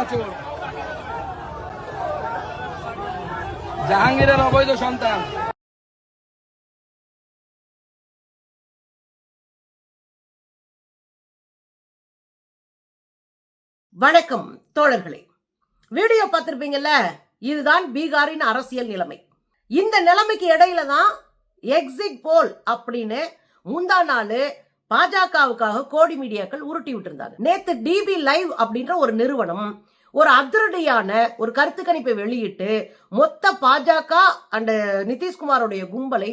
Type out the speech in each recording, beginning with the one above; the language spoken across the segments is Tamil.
চোর জাহাঙ্গীরের অবৈধ সন্তান வணக்கம் தோழர்களே வீடியோ பார்த்திருப்பீங்கல்ல இதுதான் பீகாரின் அரசியல் நிலைமை இந்த நிலைமைக்கு இடையில தான் எக்ஸிட் போல் அப்படின்னு முந்தா நாள் பாஜகவுக்காக கோடி மீடியாக்கள் உருட்டி விட்டுருந்தாங்க நேத்து டிபி லைவ் அப்படின்ற ஒரு நிறுவனம் ஒரு அதிரடியான ஒரு கருத்து கணிப்பை வெளியிட்டு மொத்த பாஜக அண்ட் நிதிஷ்குமாரோடைய கும்பலை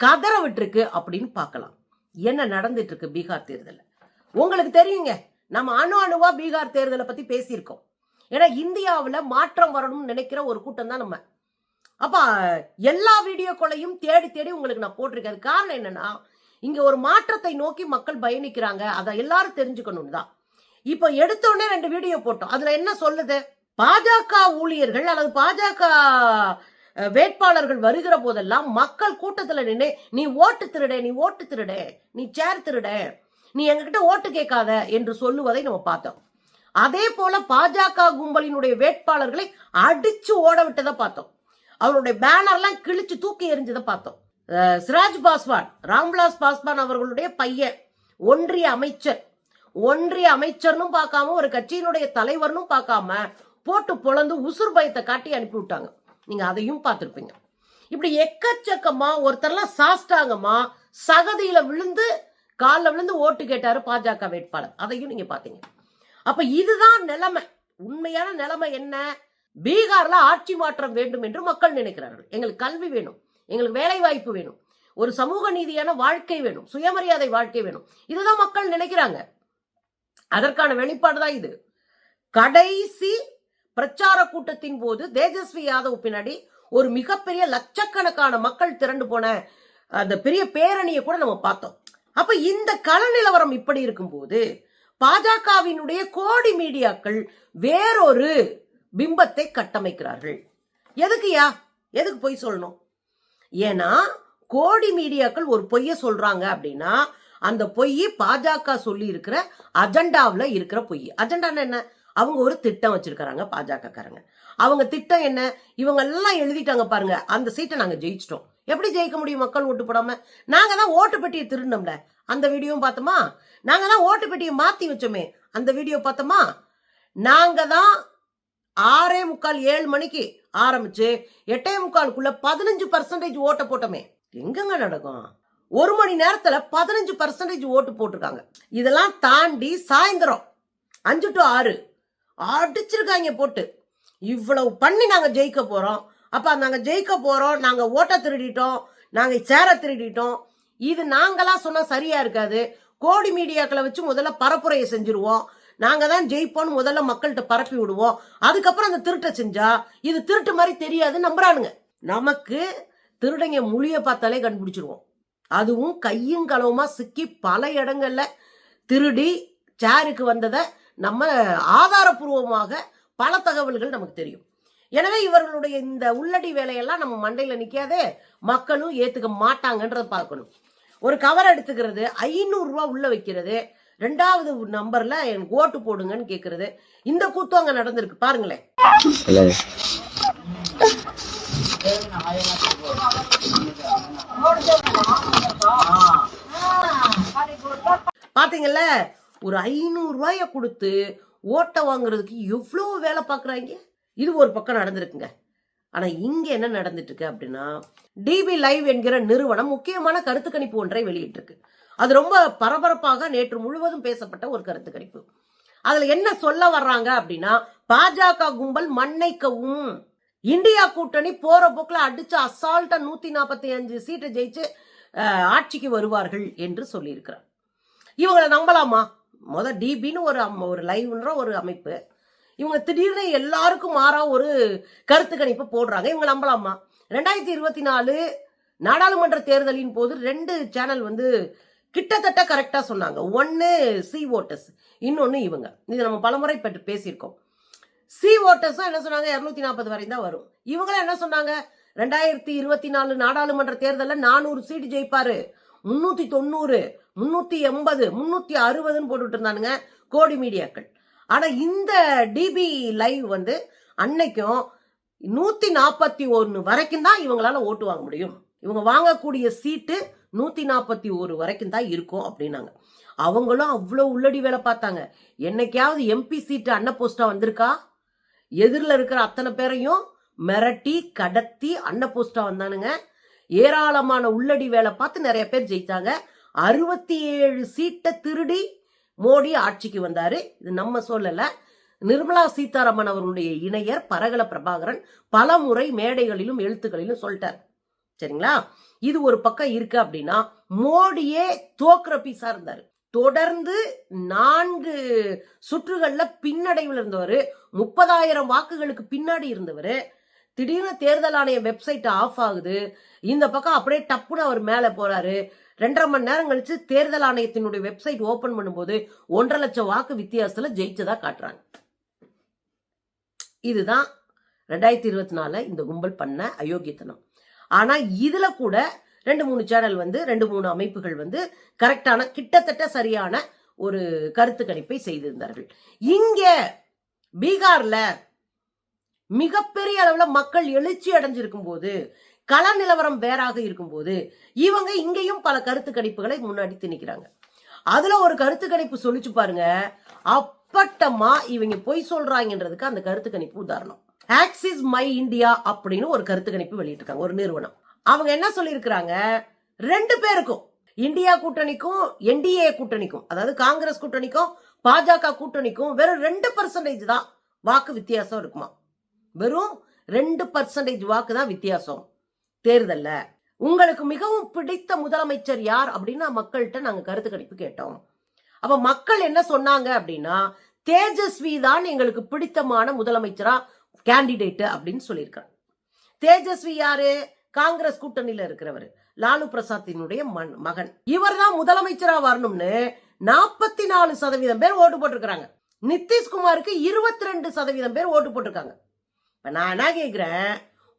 கதற விட்டுருக்கு அப்படின்னு பார்க்கலாம். என்ன நடந்துட்டு இருக்கு பீகார் தேர்தல் உங்களுக்கு தெரியுங்க நம்ம அணு அணுவா பீகார் தேர்தலை பத்தி பேசியிருக்கோம். ஏன்னா இந்தியாவில் மாற்றம் வரணும்னு நினைக்கிற ஒரு கூட்டம் தான் நம்ம. அப்போ எல்லா வீடியோக்களையும் தேடி தேடி உங்களுக்கு நான் போட்டிருக்கேன். காரணம் என்னன்னா இங்க ஒரு மாற்றத்தை நோக்கி மக்கள் பயணிக்கிறாங்க. அதை எல்லாரும் தெரிஞ்சுக்கணும்னு தான். இப்போ எடுத்தோடனே ரெண்டு வீடியோ போட்டோம். அதுல என்ன சொல்லுது? பாஜக ஊழியர்கள் அல்லது பாஜக வேட்பாளர்கள் வருகிற போதெல்லாம் மக்கள் கூட்டத்துல நின்று நீ ஓட்டு திருட நீ ஓட்டு திருட நீ சேர் திருட நீ எங்ககிட்ட ஓட்டு கேட்காத என்று சொல்லுவதை நம்ம பார்த்தோம். அதே போல பாஜக கும்பலினுடைய வேட்பாளர்களை அடிச்சு ஓட விட்டதை பார்த்தோம். அவருடைய பேனர்லாம் கிழிச்சு தூக்கி எறிஞ்சதை பார்த்தோம். சிராஜ் பாஸ்வான் ராம்விலாஸ் பாஸ்வான் அவர்களுடைய பையன் ஒன்றிய அமைச்சர். ஒன்றிய அமைச்சர்னும் பார்க்காம ஒரு கட்சியினுடைய தலைவர்னும் பார்க்காம போட்டு பொழந்து உசுர் பயத்தை காட்டி அனுப்பி விட்டாங்க. நீங்க அதையும் பார்த்துருப்பீங்க. இப்படி எக்கச்சக்கமா ஒருத்தர்லாம் சாஸ்டாங்கம்மா சகதியில விழுந்து காலில் விழுந்து ஓட்டு கேட்டாரு பாஜக வேட்பாளர். அதையும் நீங்க பாத்தீங்க அப்ப இதுதான் நிலைமை. உண்மையான நிலைமை என்ன? பீகார்ல ஆட்சி மாற்றம் வேண்டும் என்று மக்கள் நினைக்கிறார்கள். எங்களுக்கு கல்வி வேணும். எங்களுக்கு வேலை வாய்ப்பு வேணும். ஒரு சமூக நீதியான வாழ்க்கை வேணும். சுயமரியாதை வாழ்க்கை வேணும். இதுதான் மக்கள் நினைக்கிறாங்க. அதற்கான வெளிப்பாடு தான் இது. கடைசி பிரச்சார கூட்டத்தின் போது தேஜஸ்வி யாதவ் பின்னாடி ஒரு மிகப்பெரிய லட்சக்கணக்கான மக்கள் திரண்டு போன அந்த பெரிய பேரணியை கூட நம்ம பார்த்தோம். அப்ப இந்த கள நிலவரம் இப்படி இருக்கும்போது பாஜகவினுடைய கோடி மீடியாக்கள் வேறொரு பிம்பத்தை கட்டமைக்கிறார்கள். எதுக்குயா எதுக்கு பொய் சொல்லணும்? ஏன்னா கோடி மீடியாக்கள் ஒரு பொய்ய சொல்றாங்க அப்படின்னா அந்த பொய் பாஜக சொல்லி இருக்கிற அஜெண்டாவில் இருக்கிற பொய். அஜெண்டான்னு என்ன? அவங்க ஒரு திட்டம் வச்சிருக்கிறாங்க பாஜகக்காரங்க. அவங்க திட்டம் என்ன? இவங்க எல்லாம் எழுதிட்டாங்க பாருங்க. அந்த சீட்டை நாங்கள் ஜெயிச்சிட்டோம். எப்படி ஜெயிக்க முடியும் மக்கள் ஓட்டு போடாம? நாங்க தான் ஓட்டு பெட்டியை திருடினோம்ல அந்த வீடியோவும் பார்த்தோமா? நாங்க தான் ஓட்டு பெட்டியை மாத்தி வச்சோமே. அந்த வீடியோ பார்த்தோமா? நாங்க தான் ஆறே முக்கால் ஏழு மணிக்கு ஆரம்பிச்சு எட்டே முக்காலுக்குள்ள பதினஞ்சு பர்சன்டேஜ் ஓட்டை போட்டோமே. எங்கங்க நடக்கும்? ஒரு மணி நேரத்தில் பதினஞ்சு பர்சன்டேஜ் ஓட்டு போட்டிருக்காங்க. இதெல்லாம் தாண்டி சாயந்தரம் அஞ்சு டு ஆறு அடிச்சிருக்காங்க போட்டு. இவ்வளவு பண்ணி நாங்கள் ஜெயிக்க போகிறோம் அப்போ நாங்கள் ஜெயிக்க போகிறோம் நாங்கள் ஓட்டை திருடிட்டோம். நாங்கள் சேர திருடிட்டோம். இது நாங்களாம் சொன்னால் சரியாக இருக்காது. கோடி மீடியாக்களை வச்சு முதல்ல பரப்புரையை செஞ்சிருவோம். நாங்கள் தான் ஜெயிப்போம்னு முதல்ல மக்கள்கிட்ட பரப்பி விடுவோம். அதுக்கப்புறம் அந்த திருட்டை செஞ்சா இது திருட்டு மாதிரி தெரியாது நம்புறானுங்க. நமக்கு திருடங்க மொழிய பார்த்தாலே கண்டுபிடிச்சிருவோம். அதுவும் கையும் களவுமா சிக்கி பல இடங்கள்ல திருடி சேருக்கு வந்ததை நம்ம ஆதாரபூர்வமாக பல தகவல்கள் நமக்கு தெரியும். எனவே இவர்களுடைய இந்த உள்ளடி வேலையெல்லாம் நம்ம மண்டையில நிக்காதே மக்களும் ஏத்துக்க மாட்டாங்கன்றதை பார்க்கணும். ஒரு கவர் எடுத்துக்கிறது ஐநூறு உள்ளே உள்ள வைக்கிறது. ரெண்டாவது நம்பர்ல எனக்கு ஓட்டு போடுங்கன்னு கேக்குறது. இந்த கூத்தம் அங்க நடந்திருக்கு. பாருங்களேன். பாத்தீங்கல்ல ஒரு ஐநூறு ரூபாய கொடுத்து ஓட்டை வாங்குறதுக்கு எவ்வளோ வேலை பார்க்குறாங்க இது ஒரு பக்கம் நடந்திருக்குங்க. ஆனா இங்க என்ன நடந்துட்டு இருக்கு அப்படின்னா டிபி லைவ் என்கிற நிறுவனம் முக்கியமான கருத்து கணிப்பு ஒன்றை வெளியிட்டிருக்கு. அது ரொம்ப பரபரப்பாக நேற்று முழுவதும் பேசப்பட்ட ஒரு கருத்து கணிப்பு. அதுல என்ன சொல்ல வர்றாங்க அப்படின்னா பாஜக கும்பல் மண்ணைக்கவும் இந்தியா கூட்டணி போற போக்குல அடிச்சு அசால்ட்டா நூத்தி நாற்பத்தி அஞ்சு சீட்டை ஜெயிச்சு ஆட்சிக்கு வருவார்கள் என்று சொல்லியிருக்கிறார். இவங்களை நம்பலாமா? முத டிபின்னு ஒரு அம்மா ஒரு லைவ்ன்ற ஒரு அமைப்பு. இவங்க திடீர்னு எல்லாருக்கும் மாறா ஒரு கருத்து கணிப்பு போடுறாங்க. இவங்க நம்பலாமா? ரெண்டாயிரத்தி இருபத்தி நாலு நாடாளுமன்ற தேர்தலின் போது ரெண்டு சேனல் வந்து கிட்டத்தட்ட கரெக்டா சொன்னாங்க. ஒன்னு சி ஓட்டர்ஸ் இன்னொன்னு இவங்க. இது நம்ம பலமுறை பற்றி பேசியிருக்கோம். சி ஓட்டர்ஸும் என்ன சொன்னாங்க? இருநூத்தி நாற்பது வரை தான் வரும். இவங்களும் என்ன சொன்னாங்க? ரெண்டாயிரத்தி இருபத்தி நாலு நாடாளுமன்ற தேர்தலில் நானூறு சீட்டு ஜெயிப்பாரு. முன்னூத்தி தொண்ணூறு முன்னூத்தி எண்பது முன்னூத்தி அறுபதுன்னு போட்டுட்டு இருந்தானுங்க கோடி மீடியாக்கள். ஆனா இந்த டிபி லைவ் வந்து அன்னைக்கும் நூத்தி நாற்பத்தி ஒன்று வரைக்கும் தான் இவங்களால ஓட்டு வாங்க முடியும். இவங்க வாங்கக்கூடிய சீட்டு நூத்தி நாற்பத்தி ஒரு வரைக்கும் தான் இருக்கும் அப்படின்னாங்க. அவங்களும் அவ்வளோ உள்ளடி வேலை பார்த்தாங்க. என்னைக்காவது எம்பி சீட்டு அன்ன போஸ்டா வந்திருக்கா? எதிரில் இருக்கிற அத்தனை பேரையும் மிரட்டி கடத்தி அன்ன போஸ்டா வந்தானுங்க. ஏராளமான உள்ளடி வேலை பார்த்து நிறைய பேர் ஜெயித்தாங்க அறுபத்தி ஏழு சீட்டை திருடி மோடி ஆட்சிக்கு வந்தாரு. இது நம்ம சொல்லல. நிர்மலா சீதாராமன் அவர்களுடைய இணையர் பரகல பிரபாகரன் பல முறை மேடைகளிலும் எழுத்துக்களிலும் சொல்லிட்டார். சரிங்களா? இது ஒரு பக்கம் இருக்கு அப்படின்னா மோடியே தோக்குற பீஸா இருந்தாரு. தொடர்ந்து நான்கு சுற்றுகள்ல பின்னடைவில் இருந்தவர். முப்பதாயிரம் வாக்குகளுக்கு பின்னாடி இருந்தவர். திடீர்னு தேர்தல் ஆணைய வெப்சைட் ஆஃப் ஆகுது. இந்த பக்கம் அப்படியே டப்புன்னு அவர் மேலே போறாரு. ரெண்டரை மணி நேரம் கழிச்சு தேர்தல் ஆணையத்தினுடைய வெப்சைட் ஓபன் பண்ணும்போது ஒன்றரை லட்சம் வாக்கு வித்தியாசத்துல ஜெயிச்சதா காட்டுறாங்க. இதுதான் ரெண்டாயிரத்தி இருபத்தி நாலுல இந்த கும்பல் பண்ண அயோக்கியத்தனம். ஆனா இதுல கூட ரெண்டு மூணு சேனல் வந்து ரெண்டு மூணு அமைப்புகள் வந்து கரெக்டான கிட்டத்தட்ட சரியான ஒரு கருத்து கணிப்பை செய்திருந்தார்கள். இங்க பீகார்ல மிகப்பெரிய அளவுல மக்கள் எழுச்சி அடைஞ்சிருக்கும் போது கள நிலவரம் வேறாக இருக்கும்போது இவங்க இங்கேயும் பல கருத்து கணிப்புகளை முன்னாடி திணிக்கிறாங்க. அதுல ஒரு கருத்து கணிப்பு சொல்லிச்சு பாருங்க அப்பட்டமா இவங்க பொய் சொல்றாங்கன்றதுக்கு அந்த கருத்து கணிப்பு உதாரணம். ஆக்சிஸ் மை இந்தியா அப்படின்னு ஒரு கருத்து கணிப்பு வெளியிட்டிருக்காங்க ஒரு நிறுவனம். அவங்க என்ன சொல்லியிருக்கிறாங்க? ரெண்டு பேருக்கும் இந்தியா கூட்டணிக்கும் என்டிஏ கூட்டணிக்கும் அதாவது காங்கிரஸ் கூட்டணிக்கும் பாஜக கூட்டணிக்கும் வெறும் ரெண்டு பர்சன்டேஜ் தான் வாக்கு வித்தியாசம் இருக்குமா வெறும் ரெண்டு பர்சன்டேஜ் வாக்கு தான் வித்தியாசம். தேர்தல்ல. உங்களுக்கு மிகவும் பிடித்த முதலமைச்சர் யார் அப்படின்னு மக்கள்கிட்ட நாங்க கருத்து கணிப்பு கேட்டோம். அப்ப மக்கள் என்ன சொன்னாங்க அப்படின்னா தேஜஸ்வி தான் எங்களுக்கு பிடித்தமான முதலமைச்சரா கேண்டிடேட் அப்படின்னு சொல்லியிருக்காங்க. தேஜஸ்வி யாரு? காங்கிரஸ் கூட்டணியில இருக்கிறவர். லாலு பிரசாத்தினுடைய மன்- மகன். இவர் தான் முதலமைச்சரா வரணும்னு நாற்பத்தி நாலு சதவீதம் பேர் ஓட்டு போட்டிருக்கிறாங்க. நிதிஷ்குமாருக்கு இருபத்தி ரெண்டு சதவீதம் பேர் ஓட்டு போட்டிருக்காங்க. இப்ப நான் என்ன கேட்குறேன்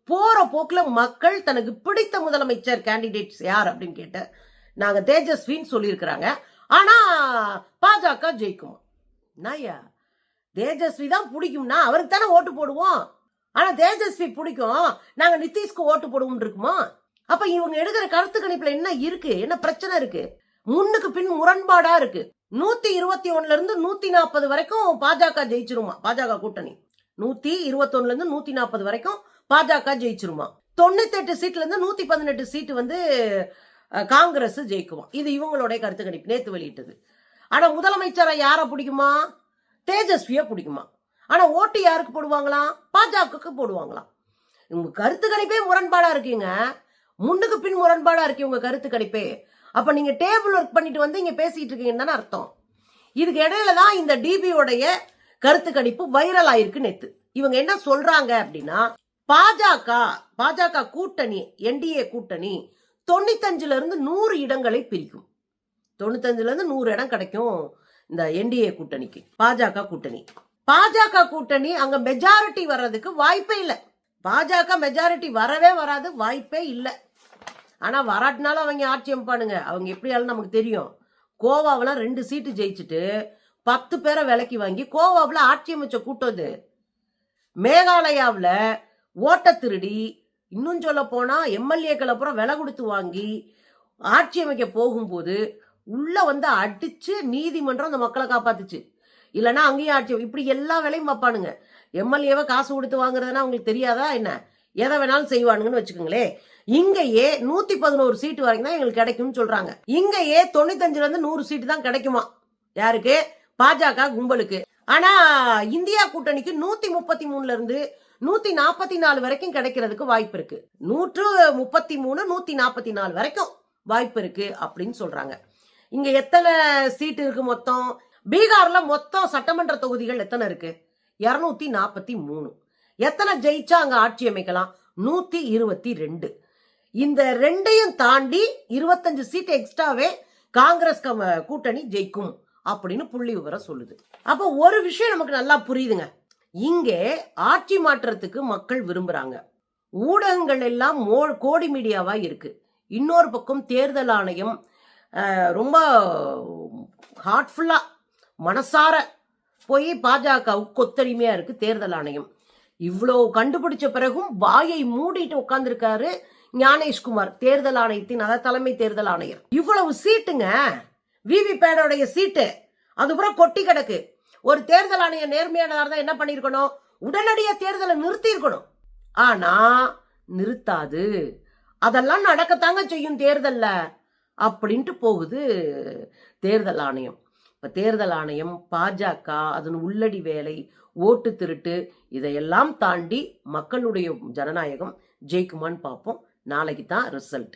போற போக்குல மக்கள் தனக்கு பிடித்த முதலமைச்சர் கேண்டிடேட்ஸ் யார் அப்படின்னு கேட்ட நாங்க தேஜஸ்வின்னு சொல்லியிருக்கிறாங்க. ஆனா பாஜக ஜெயிக்கும்? நாயா தேஜஸ்வி தான் பிடிக்கும்னா அவருக்கு தானே ஓட்டு போடுவோம். ஆனா தேஜஸ்வி பிடிக்கும் நாங்க நிதிஷ்க்கு ஓட்டு போடுவோம் இருக்குமா? அப்ப இவங்க எடுக்கிற கருத்து கணிப்புல என்ன இருக்கு? என்ன பிரச்சனை இருக்கு? முன்னுக்கு பின் முரண்பாடா இருக்கு. நூத்தி இருபத்தி ஒண்ணுல இருந்து நூத்தி நாற்பது வரைக்கும் பாஜக ஜெயிச்சிருமா? பாஜக கூட்டணி. நூத்தி இருபத்தொன்னுல இருந்து நூத்தி நாற்பது வரைக்கும் பாஜக ஜெயிச்சிருமா? தொண்ணூத்தெட்டு சீட்ல இருந்து நூத்தி பதினெட்டு சீட்டு வந்து காங்கிரஸ் ஜெயிக்குமா? இது இவங்களுடைய கருத்து கணிப்பு நேத்து வெளியிட்டது. ஆனா முதலமைச்சரை யாரை பிடிக்குமா? தேஜஸ்விய பிடிக்குமா? ஆனா ஓட்டு யாருக்கு போடுவாங்களாம் பாஜகவுக்கு போடுவாங்களாம் இவங்க கருத்து கணிப்பே முரண்பாடா இருக்கீங்க. முன்னுக்கு பின் முரண்பாடா இருக்கு உங்க கருத்து கணிப்பே. அப்ப நீங்க டேபிள் ஒர்க் பண்ணிட்டு வந்து இங்க பேசிட்டு இருக்கீங்கன்னு தானே அர்த்தம். இதுக்கு இடையில தான் இந்த டிபியோடைய கருத்து கணிப்பு வைரல் ஆயிருக்கு நேத்து. இவங்க என்ன சொல்றாங்க அப்படின்னா பாஜக பாஜக கூட்டணி என்டிஏ கூட்டணி தொண்ணூத்தஞ்சுல இருந்து நூறு இடங்களை பிரிக்கும். தொண்ணூத்தஞ்சுல இருந்து நூறு இடம் கிடைக்கும் இந்த என்டிஏ கூட்டணிக்கு பாஜக கூட்டணி. பாஜக கூட்டணி அங்க மெஜாரிட்டி வர்றதுக்கு வாய்ப்பே இல்லை. பாஜக மெஜாரிட்டி வரவே வராது வாய்ப்பே இல்லை. ஆனா வராட்டினாலும் அவங்க ஆட்சி அமைப்பானுங்க. அவங்க எப்படியாலும் நமக்கு தெரியும். கோவாவெல்லாம் ரெண்டு சீட்டு ஜெயிச்சுட்டு பத்து பேரை விலைக்கு வாங்கி கோவாவில் ஆட்சி அமைச்ச கூட்டம் இது. மேகாலயாவில் ஓட்ட திருடி இன்னும் சொல்ல போனால் எம்எல்ஏக்கள் அப்புறம் விலை கொடுத்து வாங்கி ஆட்சி அமைக்க போகும்போது உள்ள வந்து அடித்து நீதிமன்றம் அந்த மக்களை காப்பாத்துச்சு. இல்லைன்னா அங்கேயும் ஆட்சி இப்படி எல்லா வேலையும் பார்ப்பானுங்க எம்எல்ஏவை காசு கொடுத்து வாங்குறதுனா அவங்களுக்கு தெரியாதா என்ன? எதை வேணாலும் செய்வானுங்கன்னு வச்சுக்கோங்களேன் இங்கேயே நூத்தி பதினோரு சீட்டு வரைக்கும் தான் எங்களுக்கு கிடைக்கும்னு சொல்றாங்க. இங்கேயே தொண்ணூத்தஞ்சுல இருந்து நூறு சீட்டு தான் கிடைக்குமா? யாருக்கு? பாஜக கும்பலுக்கு. ஆனா இந்தியா கூட்டணிக்கு நூத்தி முப்பத்தி மூணுல இருந்து நூத்தி நாற்பத்தி நாலு வரைக்கும் கிடைக்கிறதுக்கு வாய்ப்பு இருக்கு. நூற்று முப்பத்தி மூணு நூத்தி நாற்பத்தி நாலு வரைக்கும் வாய்ப்பு இருக்கு அப்படின்னு சொல்றாங்க. இங்க எத்தனை சீட் இருக்கு மொத்தம்? பீகார்ல மொத்தம் சட்டமன்ற தொகுதிகள் எத்தனை இருக்கு? இருநூத்தி நாற்பத்தி மூணு. எத்தனை ஜெயிச்சா அங்க ஆட்சி அமைக்கலாம்? நூத்தி இருபத்தி ரெண்டு. இந்த ரெண்டையும் தாண்டி இருபத்தஞ்சு சீட் எக்ஸ்ட்ராவே காங்கிரஸ் கூட்டணி ஜெயிக்கும். அப்படின்னு புள்ளி விவரம் சொல்லுது. அப்போ ஒரு விஷயம் நமக்கு நல்லா புரியுதுங்க. இங்கே ஆட்சி மாற்றத்துக்கு மக்கள் விரும்புறாங்க. ஊடகங்கள் எல்லாம் மோ கோடி மீடியாவா இருக்கு. இன்னொரு பக்கம் தேர்தல் ஆணையம் ரொம்ப ஹார்ட்ஃபுல்லா மனசார போய் பாஜகவுக்கு கொத்தடிமையா இருக்கு தேர்தல் ஆணையம். இவ்வளோ கண்டுபிடிச்ச பிறகும் வாயை மூடிட்டு உட்காந்துருக்காரு ஞானேஷ்குமார் தேர்தல் ஆணையத்தின் அதாவது தலைமை தேர்தல் ஆணையர். இவ்வளவு சீட்டுங்க. விவிபேடோடைய சீட்டு. அதுபுறம் கொட்டி கிடக்கு. ஒரு தேர்தல் ஆணையம் நேர்மையானதாக தான் என்ன பண்ணியிருக்கணும்? உடனடியாக தேர்தலை நிறுத்தியிருக்கணும். ஆனால் நிறுத்தாது. அதெல்லாம் நடக்கத்தாங்க செய்யும் தேர்தலில். அப்படின்ட்டு போகுது தேர்தல் ஆணையம். இப்போ தேர்தல் ஆணையம் பாஜக அதன் உள்ளடி வேலை ஓட்டு திருட்டு இதையெல்லாம் தாண்டி மக்களுடைய ஜனநாயகம் ஜெயிக்குமான்னு பார்ப்போம். நாளைக்கு தான் ரிசல்ட்.